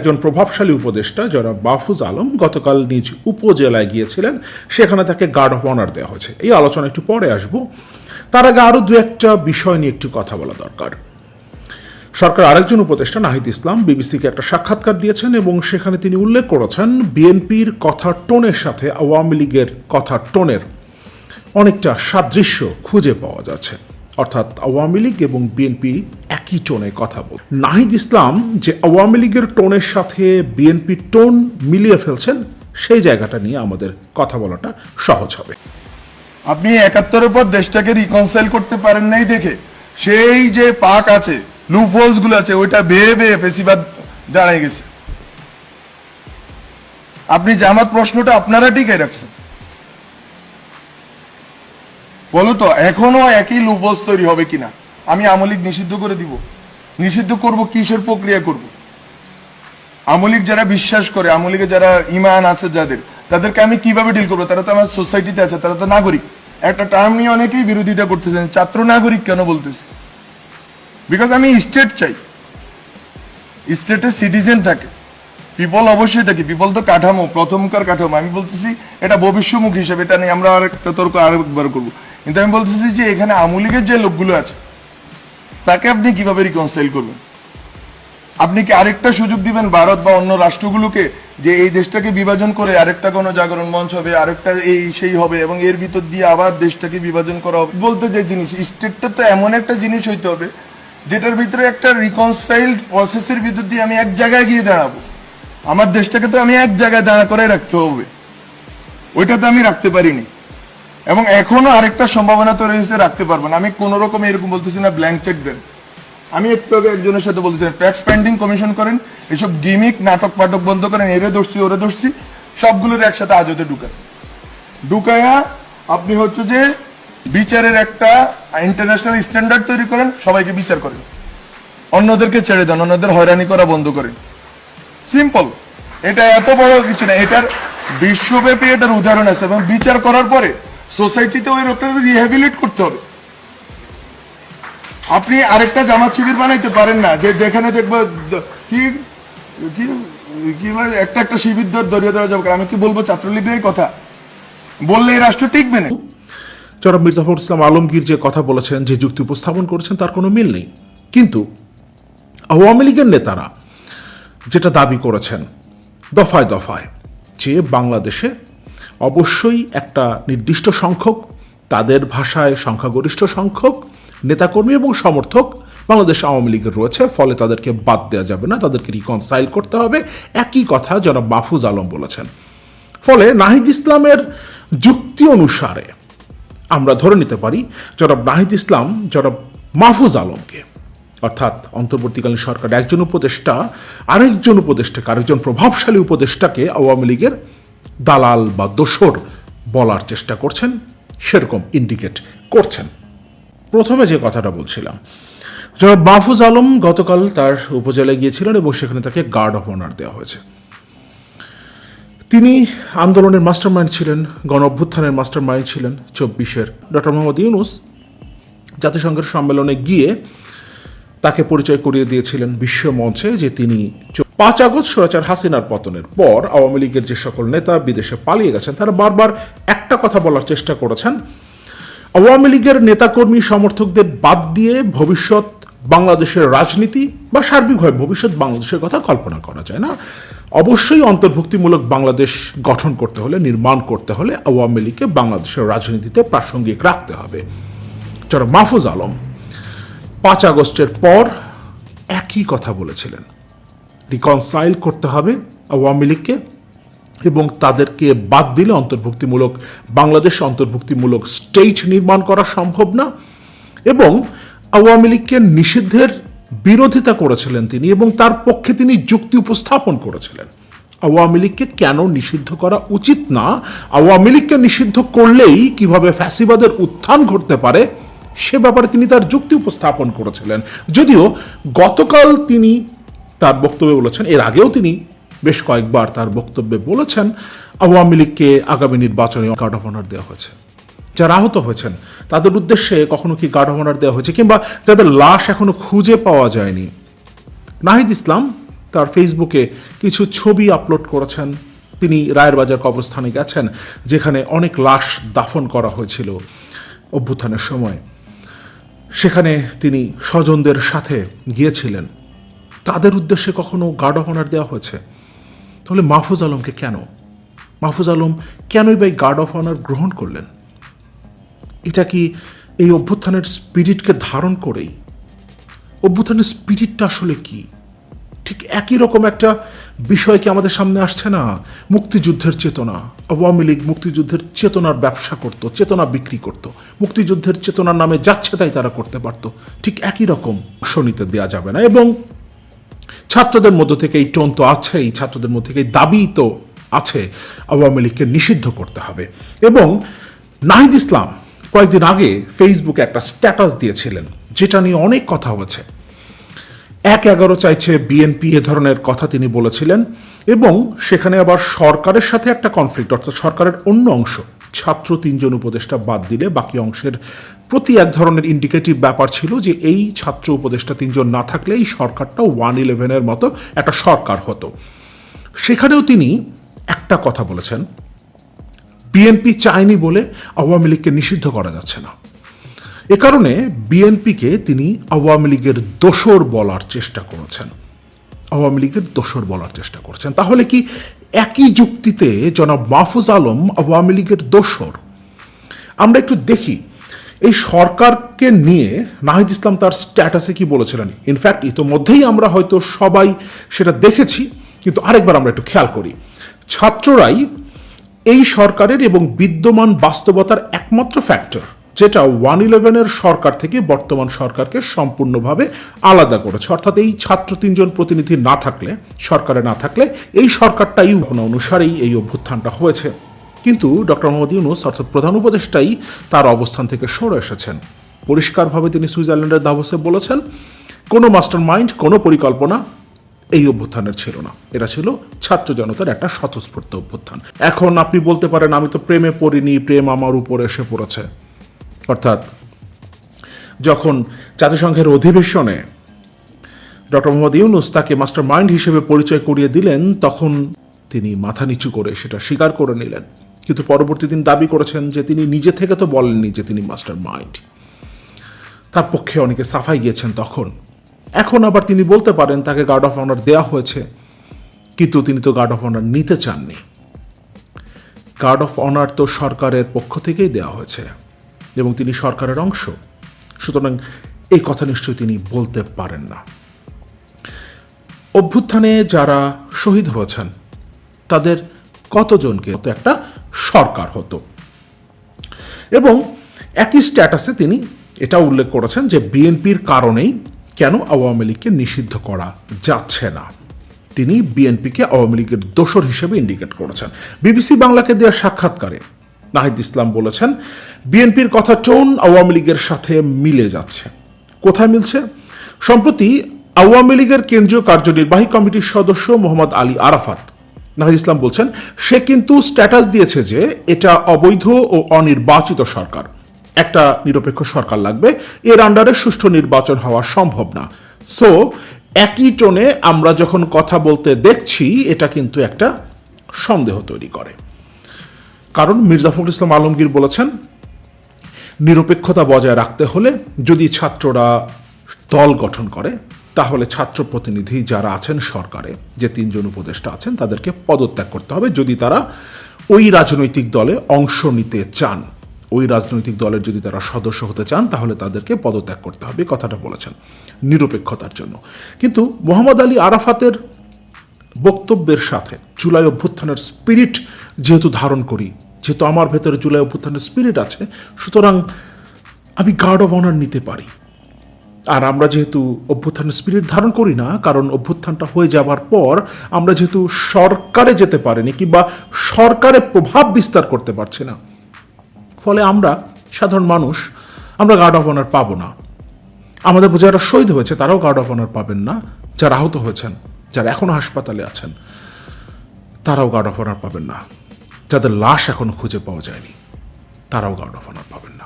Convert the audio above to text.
একজন প্রভাবশালী উপদেষ্টা যারা বাফুজ আলম গতকাল নিজ উপজেলায় গিয়েছিলেন। সেখানে তাকে গার্ড অফ অনার দেওয়া হয়েছে। এই আলোচনা একটু পরে আসব। তার আগে আরও দু একটা বিষয় নিয়ে একটু কথা বলা দরকার। সরকার আরেকজন উপদেষ্টা নাহিদ ইসলাম বিবিসিকে একটা সাক্ষাৎকার দিয়েছেন এবং সেখানে তিনি উল্লেখ করেছেন, বিএনপির কথা টোনের সাথে আওয়ামী লীগের কথা টোনের অনেকটা সাদৃশ্য খুঁজে পাওয়া যাচ্ছে। অর্থাৎ আওয়ামী লীগ এবং বিএনপি একই টোনে কথা বল। নাহিদ ইসলাম যে আওয়ামী লীগের টোনের সাথে বিএনপির টোন মিলিয়ে ফেলছেন, সেই জায়গাটা নিয়ে আমাদের কথা বলাটা সহজ হবে। আপনি একাত্তরের পর দেশটাকে রিকনসাইল করতে পারেন নাই দেখে। সেই যে পাক আছে লুফোলসগুলো আছে, ওইটা বেয়ে বেয়ে ফেসিবাদ দাঁড়ায় গেছে। আপনি জামাত প্রশ্নটা আপনারা টিকে রাখছেন। বলো তো, এখনও একই লুফোলস তৈরি হবে কিনা? আমি আমলিক নিষিদ্ধ করে দিব। নিষিদ্ধ করব, কিসের প্রক্রিয়া করব? আমলিক যারা বিশ্বাস করে, আমলিকে যারা ইমান আছে যাদের, তাদেরকে আমি কীভাবে ডিল করব? তারা তো আমার সোসাইটিতে আছে, তারা তো নাগরিক। একটা টার্ম নিয়ে অনেকেই বিরোধিতা করতেছেন, ছাত্র নাগরিক কেন বলতেছে? বিকজ আমি স্টেট চাই। স্টেটের সিটিজেন থাকে। পিপল অবশ্যই থাকে। পিপল তো কাঠামো, প্রথমকার কাঠামো। আমি বলতেছি, এটা ভবিষ্যমুখ হিসেবে, এটা নিয়ে আমরা আরেকটা তর্ক আরেকবার করব। কিন্তু আমি বলতেছি যে এখানে আমলিগের যে লোকগুলো আছে, তাকে আপনি কীভাবে রিকনসাইল করবেন? আপনি কি আরেকটা সুযোগ দিবেন ভারত বা অন্য রাষ্ট্রগুলোকে যে এই দেশটাকে বিভাজন করে আরেকটা কোনো জাগরণ মঞ্চ হবে, আরেকটা এই সেই হবে এবং এর ভিতর দিয়ে আবার দেশটাকে বিভাজন করা হবে? বলতে যে জিনিস স্টেটটা তো এমন একটা জিনিস হইতে হবে, যেটার ভিতরে একটা রিকনসাইল্ড প্রসেসের ভিতর দিয়ে আমি এক জায়গায় গিয়ে দাঁড়াবো। আমার দেশটাকে তো আমি এক জায়গায় দাঁড়া করে রাখতে হবে। ওইটা তো আমি রাখতে পারিনি। এবং এখনও আরেকটা সম্ভাবনা তৈরি হয়েছে, রাখতে পারব না। আমি কোন রকম এরকম বলতেছি না ব্ল্যাঙ্ক চেক দেন। আমি একটু আগে একজনের সাথে বলতেছিলাম ট্যাক্স পেন্ডিং কমিশন করেন, এসব গিমিক নাটক, পাটক বন্ধ করেন, এরে ধরছি, ওরে ধরছি, সবগুলোর একসাথে আজতে ঢুকান। ঢুকায়া আপনি হচ্ছে যে বিচারের একটা ইন্টারন্যাশনাল স্ট্যান্ডার্ড তৈরি করেন, সবাইকে বিচার করেন। অন্যদেরকে ছেড়ে দেন, অন্যদের হয়রানি করা বন্ধ করেন। সিম্পল এটা এত বড় কিছু না, এটার বিশ্বব্যাপী এটার উদাহরণ আছে এবং বিচার করার পরে সোসাইটিতে ওই লোকটা রিহ্যাবিলিট করতে হবে। আপনি আরেকটা জামাত শিবির বানাইতে পারেন না, যে যেখানে দেখব কি কি একটা একটা শিবির ধর দরিয়া ধরা যাবে। আমি কি বলব ছাত্রলীগের কথা? বললে এই রাষ্ট্র টিকবে না। জনাব মির্জাফর ইসলাম আলমগীর যে কথা বলেছেন, যে যুক্তি উপস্থাপন করেছেন, তার কোনো মিল নেই। কিন্তু আওয়ামী লীগের নেতারা যেটা দাবি করেছেন, দফায় দফায়, যে বাংলাদেশে অবশ্যই একটা নির্দিষ্ট সংখ্যক, তাদের ভাষায় সংখ্যাগরিষ্ঠ সংখ্যক, নেতাকর্মী এবং সমর্থক বাংলাদেশ আওয়ামী লীগের রয়েছে, ফলে তাদেরকে বাদ দেওয়া যাবে না, তাদেরকে রিকনসাইল করতে হবে। একই কথা জনাব মাহফুজ আলম বলেছেন। ফলে নাহিদ ইসলামের যুক্তি অনুসারে আমরা ধরে নিতে পারি, জনাব নাহিদ ইসলাম, জনাব মাহফুজ আলমকে, অর্থাৎ অন্তর্বর্তীকালীন সরকার একজন উপদেষ্টা, আরেকজন উপদেষ্টাকে, আরেকজন প্রভাবশালী উপদেষ্টাকে আওয়ামী লীগের দালাল বা দোসর বলার চেষ্টা করছেন, সেরকম ইন্ডিকেট করছেন। প্রথমে যে কথাটা বলছিলাম, জনাব মাহফুজ আলম গতকাল তার উপজেলায় গিয়েছিলেন এবং সেখানে তাকে গার্ড অফ অনার দেওয়া হয়েছে। তিনি আন্দোলনের মাস্টার মাইন্ড ছিলেন গণ অভ্যুত্থানের মাস্টার মাইন্ড ছিলেন, চব্বিশের। ডক্টর মোহাম্মদ ইউনুস জাতিসংঘের সম্মেলনে গিয়ে তাকে পরিচয় করিয়ে দিয়েছিলেন বিশ্ব মঞ্চে যে তিনি পাঁচ আগস্ট সরাচার হাসিনার পতনের পর আওয়ামী লীগের যে সকল নেতা বিদেশে পালিয়ে গেছেন, তারা বারবার একটা কথা বলার চেষ্টা করেছেন। আওয়ামী লীগের নেতাকর্মী সমর্থকদের বাদ দিয়ে ভবিষ্যৎ বাংলাদেশের রাজনীতি বা সার্বিকভাবে ভবিষ্যৎ বাংলাদেশের কথা কল্পনা করা যায় না। অবশ্যই অন্তর্ভুক্তিমূলক বাংলাদেশ গঠন করতে হলে, নির্মাণ করতে হলে আওয়ামী লীগকে বাংলাদেশের রাজনীতিতে প্রাসঙ্গিক রাখতে হবে। যারা মাহফুজ আলম। পাঁচ আগস্টের পর একই কথা বলেছিলেন। রিকনসাইল করতে হবে আওয়ামী লীগকে এবং তাদেরকে বাদ দিলে অন্তর্ভুক্তিমূলক, বাংলাদেশ অন্তর্ভুক্তিমূলক স্টেট নির্মাণ করা সম্ভব না এবং আওয়ামী লীগকে নিষিদ্ধের বিরোধিতা করেছিলেন তিনি এবং তার পক্ষে তিনি যুক্তি উপস্থাপন করেছিলেন। আওয়ামী লীগকে কেন নিষিদ্ধ করা উচিত না? আওয়ামী লীগকে নিষিদ্ধ করলেই কীভাবে ফ্যাসিবাদের উত্থান ঘটতে পারে? সে ব্যাপারে তিনি তার যুক্তি উপস্থাপন করেছিলেন। যদিও গতকাল তিনি তার বক্তব্যে বলেছেন, এর আগেও তিনি বেশ কয়েকবার তার বক্তব্যে বলেছেন, আওয়ামী লীগকে আগামী নির্বাচনে গার্ড অফ অনার দেওয়া হয়েছে। যারা আহত হয়েছেন, তাদের উদ্দেশ্যে কখনো কি গার্ড অফ অনার দেওয়া হয়েছে কিংবা যাদের লাশ এখনও খুঁজে পাওয়া যায়নি? নাহিদ ইসলাম তার ফেসবুকে কিছু ছবি আপলোড করেছেন। তিনি রায়ের বাজার কবরস্থানে গেছেন, যেখানে অনেক লাশ দাফন করা হয়েছিল অভ্যুত্থানের সময়। সেখানে তিনি স্বজনদের সাথে গিয়েছিলেন। তাদের উদ্দেশ্যে কখনো গার্ড অফ অনার দেওয়া হয়েছে। তাহলে মাহফুজ আলমকে কেন? মাহফুজ আলম কেনই বা গার্ড অফ অনার গ্রহণ করলেন? এটা কি এই অভ্যুত্থানের স্পিরিটকে ধারণ করেই? অভ্যুত্থানের স্পিরিটটা আসলে কি? ঠিক একই রকম একটা বিষয় কি আমাদের সামনে আসছে না? মুক্তিযুদ্ধের চেতনা। আওয়ামী লীগ মুক্তিযুদ্ধের চেতনার ব্যবসা করত, চেতনা বিক্রি করত। মুক্তিযুদ্ধের চেতনার নামে যাচ্ছে তাই তারা করতে পারত। ঠিক একই রকম শনিতে দেওয়া যাবে না। এবং ছাত্রদের মধ্য থেকে এই টোন তো আছেই, ছাত্রদের মধ্যে থেকে দাবি তো আছে, আওয়ামী লীগকে নিষিদ্ধ করতে হবে। এবং নাহিদ ইসলাম কয়েকদিন আগে ফেসবুকে একটা স্ট্যাটাস দিয়েছিলেন, যেটা নিয়ে অনেক কথা হয়েছে। এক এগারো চাইছে বিএনপি, এ ধরনের কথা তিনি বলেছিলেন এবং সেখানে আবার সরকারের সাথে একটা কনফ্লিক্ট অর্থাৎ সরকারের অন্য অংশ। ছাত্র তিনজন উপদেষ্টা বাদ দিলে বাকি অংশের প্রতি এক ধরনের ইন্ডিকেটিভ ব্যাপার ছিল যে এই ছাত্র উপদেষ্টা তিনজন না থাকলে এই সরকারটা ওয়ান ইলেভেনের মতো একটা সরকার হতো। সেখানেও তিনি একটা কথা বলেছেন, বিএনপি চায়নি বলে আওয়ামী লীগকে নিষিদ্ধ করা যাচ্ছে না। এ কারণে বিএনপিকে তিনি আওয়ামী লীগের দোসর বলার চেষ্টা করেছেন। আওয়ামী লীগের দোসর বলার চেষ্টা করছেন। তাহলে কি একই যুক্তিতে জনাব মাহফুজ আলম আওয়ামী লীগের দোসর আমরা একটু দেখি, এই সরকারকে নিয়ে নাহিদ ইসলাম তার স্ট্যাটাসে কি বলেছিলেন? ইনফ্যাক্ট ইতোমধ্যেই আমরা হয়তো সবাই সেটা দেখেছি, কিন্তু আরেকবার আমরা একটু খেয়াল করি। ছাত্ররাই এই সরকারের এবং বিদ্যমান বাস্তবতার একমাত্র ফ্যাক্টর যেটা ওয়ান ইলেভেনের সরকার থেকে বর্তমান সরকারকে সম্পূর্ণভাবে আলাদা করেছে। অর্থাৎ এই ছাত্র তিনজন প্রতিনিধি না থাকলে, সরকারে না থাকলে এই সরকারটাই অনুসারেই এই অভ্যুত্থানটা হয়েছে। কিন্তু ডক্টর মোহাম্মদ ইউনুস, অর্থাৎ প্রধান উপদেষ্টাই তার অবস্থান থেকে সরে এসেছেন। পরিষ্কারভাবে তিনি সুইজারল্যান্ডের দাভোসে বলেছেন, কোনো মাস্টার মাইন্ড কোনো পরিকল্পনা এই অভ্যুত্থানের ছিল না। এটা ছিল ছাত্র জনতার একটা স্বতঃস্ফূর্ত অভ্যুত্থান। এখন আপনি বলতে পারেন, আমি তো প্রেমে পড়িনি, প্রেম আমার উপর এসে পড়েছে। অর্থাৎ যখন জাতিসংঘের অধিবেশনে ডক্টর মোহাম্মদ ইউনুস তাকে মাস্টার মাইন্ড হিসেবে পরিচয় করিয়ে দিলেন, তখন তিনি মাথা নিচু করে সেটা স্বীকার করে নিলেন। কিন্তু পরবর্তী দিন দাবি করেছেন যে তিনি নিজে থেকে তো বলেননি যে তিনি মাস্টার মাইন্ড তার পক্ষে অনেকে সাফাই গিয়েছেন তখন। এখন আবার তিনি বলতে পারেন, তাকে গার্ড অফ অনার দেওয়া হয়েছে, কিন্তু তিনি তো গার্ড অফ অনার নিতে চাননি। গার্ড অফ অনার তো সরকারের পক্ষ থেকেই দেওয়া হয়েছে। এবং তিনি সরকারের অংশ। সুতরাং এই কথা নিশ্চয়ই তিনি বলতে পারেন না। অভ্যুত্থানে যারা শহীদ হয়েছেন, তাদের কতজনকে তো একটা সরকার হতো। এবং একই স্ট্যাটাসে তিনি এটা উল্লেখ করেছেন যে বিএনপির কারণেই কেন আওয়ামী লীগকে নিষিদ্ধ করা যাচ্ছে না। তিনি বিএনপিকে আওয়ামী লীগের দোষর হিসেবে ইন্ডিকেট করেছেন। বিবিসি বাংলাকে দেওয়া সাক্ষাৎকারে নাহিদ ইসলাম বলেছেন, বিএনপির কথা টোন আওয়ামী লীগের সাথে মিলে যাচ্ছে। কোথায় মিলছে? সম্প্রতি আওয়ামী লীগের কেন্দ্রীয় কার্যনির্বাহী কমিটির সদস্য মোহাম্মদ আলী আরাফাত, নাহিদ ইসলাম বলছেন, সে কিন্তু স্ট্যাটাস দিয়েছে যে এটা অবৈধ ও অনির্বাচিত সরকার। একটা নিরপেক্ষ সরকার লাগবে, এর আন্ডারে সুষ্ঠু নির্বাচন হওয়া সম্ভব না। সো একই টোনে আমরা যখন কথা বলতে দেখছি, এটা কিন্তু একটা সন্দেহ তৈরি করে। কারণ মির্জাফরুল ইসলাম আলমগীর বলেছেন, নিরপেক্ষতা বজায় রাখতে হলে যদি ছাত্ররা দল গঠন করে, তাহলে ছাত্র প্রতিনিধি যারা আছেন সরকারে, যে তিনজন উপদেষ্টা আছেন, তাদেরকে পদত্যাগ করতে হবে। যদি তারা ওই রাজনৈতিক দলে অংশ নিতে চান, ওই রাজনৈতিক দলের যদি তারা সদস্য হতে চান, তাহলে তাদেরকে পদত্যাগ করতে হবে কথাটা বলেছেন নিরপেক্ষতার জন্য। কিন্তু মোহাম্মদ আলী আরাফাতের বক্তব্যের সাথে জুলাই অভ্যুত্থানের স্পিরিট যেহেতু ধারণ করি যেহেতু আমার ভেতরে জুলাই অভ্যুত্থানের স্পিরিট আছে, সুতরাং আমি গার্ড অফ অনার নিতে পারি। আর আমরা যেহেতু অভ্যুত্থানের স্পিরিট ধারণ করি না, কারণ অভ্যুত্থানটা হয়ে যাবার পর আমরা যেহেতু সরকারে যেতে পারিনি কিংবা সরকারে প্রভাব বিস্তার করতে পারছি না, ফলে আমরা সাধারণ মানুষ, আমরা গার্ড অফ অনার পাবো না। আমাদের যারা শহীদ হয়েছে, তারাও গার্ড অফ অনার পাবেন না। যারা আহত হয়েছেন, যারা এখনও হাসপাতালে আছেন, তারাও গার্ড অফ অনার পাবেন না। যাদের লাশ এখনও খুঁজে পাওয়া যায়নি তারাও গার্ড অফ অনার পাবেন না।